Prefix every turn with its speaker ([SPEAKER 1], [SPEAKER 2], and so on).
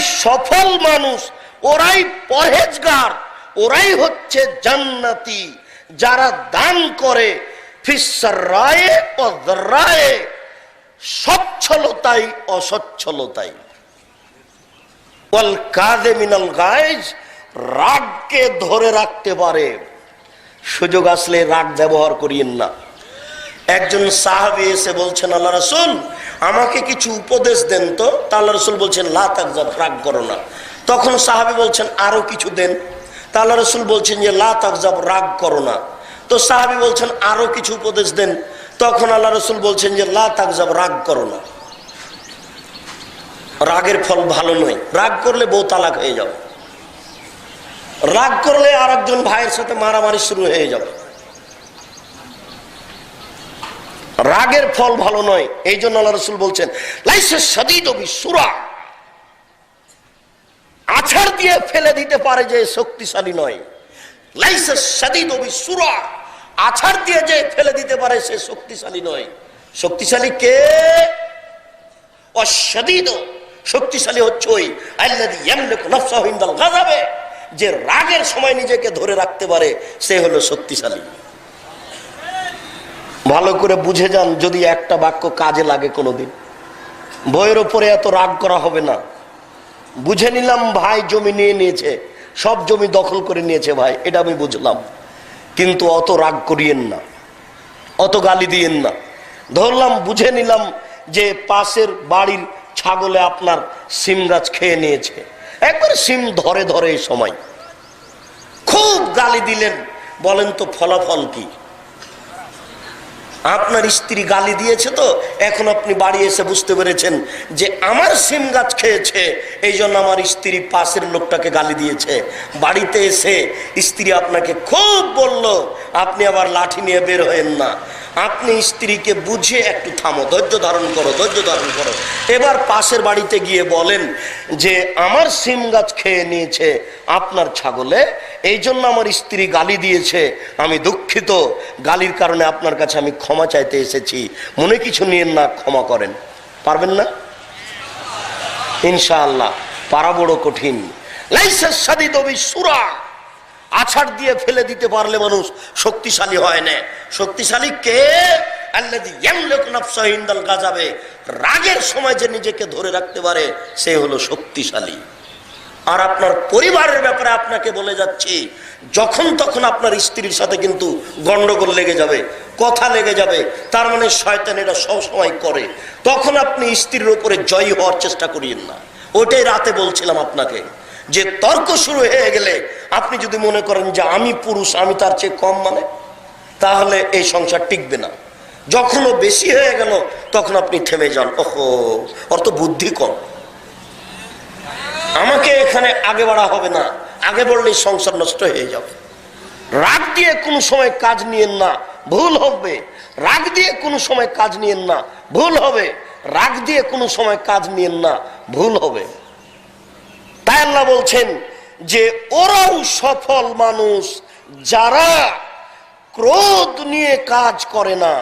[SPEAKER 1] সফল মানুষ, ওরাই পরহেজগার, ওরাই হচ্ছে জান্নাতি, যারা দান করে অসচ্ছলতাই। ওয়াল কাদে মিনাল রাগকে ধরে রাখতে পারে। সুযোগ আসলে রাগ ব্যবহার করিয়েন না। একজন সাহাবি এসে বলছেন, আল্লাহ রসুল, আমাকে কিছু উপদেশ দেন তো। তা আল্লাহ রসুল বলছেন, লা তাকজাব রাগ করো না। তখন সাহাবি বলছেন, আরও কিছু দেন? তা আল্লাহ রসুল বলছেন যে, লা তাকজাব রাগ করো না। তো সাহাবি বলছেন, আরও কিছু উপদেশ দেন। তখন আল্লাহ রসুল বলছেন যে, লা তাকজাব রাগ করো না। রাগের ফল ভালো নয়। রাগ করলে বউ তালাক হয়ে যাবে। রাগ করলে আর একজন ভাইয়ের সাথে মারামারি শুরু হয়ে যাবে। রাগের ফল ভালো নয়। এই জন্য আল্লাহ রসুল বলছেন, লাইসে সদিদ আছাড় দিয়ে ফেলে দিতে পারে যে শক্তিশালী নয়। লাইসে সদিদ সুরা আছাড় দিয়ে যে ফেলে দিতে পারে সে শক্তিশালী নয়। শক্তিশালী কে? অসদিদ শক্তিশালী হচ্ছে যে রাগের সময় নিজেকে ধরে রাখতে পারে, সে হলো শক্তিশালী। ভালো করে বুঝে যান যদি একটা বাক্য কাজে লাগে কোনোদিন। বইয়ের ওপরে এত রাগ করা হবে না। বুঝে নিলাম ভাই জমি নিয়ে নিয়েছে, সব জমি দখল করে নিয়েছে ভাই, এটা আমি বুঝলাম। কিন্তু অত রাগ করিয়েন না, অত গালি দিয়েন না। ধরলাম, বুঝে নিলাম যে পাশের বাড়ির ছাগলে আপনার সিম গাছ খেয়ে নিয়েছে। একবার সিম ধরে ধরে এই সময়। খুব গালি দিলেন, বলেন তো ফলাফল কি? আপনার স্ত্রী গালি দিয়েছে তো, এখন আপনি বাড়ি এসে বুঝতে পেরেছেন যে আমার সিম গাছ খেয়েছে এই জন্য আমার স্ত্রী পাশের লোকটাকে গালি দিয়েছে। বাড়িতে এসে স্ত্রী আপনাকে খুব বলল, আপনি আবার লাঠি নিয়ে বের হয়েন না। আপনি স্ত্রীকে বুঝে একটু থামো, ধৈর্য ধারণ করো, ধৈর্য ধারণ করো। এবার পাশের বাড়িতে গিয়ে বলেন যে, আমার সিম গাছ খেয়ে নিয়েছে আপনার ছাগলে, এই জন্য আমার স্ত্রী গালি দিয়েছে। আমি দুঃখিত, গালির কারণে আপনার কাছে আমি ক্ষমা চাইতে এসেছি। মনে কিছু নিয়েন না, ক্ষমা করেন। পারবেন না? ইনশাআল্লাহ, পারা বড় কঠিন। লাইসেন্স সাদি দবি সুরা আছাড় দিয়ে ফেলে দিতে পারলে মানুষ শক্তিশালী হয় না। শক্তিশালী কে? গাযাবে। রাগের সময় যে নিজেকে ধরে রাখতে পারে, সে হলো শক্তিশালী। আর আপনার পরিবারের ব্যাপারে আপনাকে বলে যাচ্ছি, যখন তখন আপনার স্ত্রীর সাথে কিন্তু গন্ডগোল লেগে যাবে, কথা লেগে যাবে, তার মানে শয়তান এটা সবসময় করে। তখন আপনি স্ত্রীর উপরে জয়ী হওয়ার চেষ্টা করিয়েন না। ওটাই রাতে বলছিলাম আপনাকে। যে তর্ক শুরু হয়ে গেলে আপনি যদি মনে করেন যে আমি পুরুষ, আমি তার চেয়ে কম মানে তাহলে এই সংসার টিকবে না। যখনও বেশি হয়ে গেল, তখন আপনি থেমে যান। ওহো, ওর তো বুদ্ধি কম। আমাকে এখানে আগে বাড়া হবে না। আগে বললেই সংসার নষ্ট হয়ে যাবে। রাগ দিয়ে কোনো সময় কাজ নিয়েন না, ভুল হবে। রাগ দিয়ে কোনো সময় কাজ নিয়েন না, ভুল হবে। রাগ দিয়ে কোনো সময় কাজ নিয়েন না, ভুল হবে। তাই আল্লাহ বলছেন যে ওরাও সফল মানুষ যারা ক্রোধ নিয়ে কাজ করে না।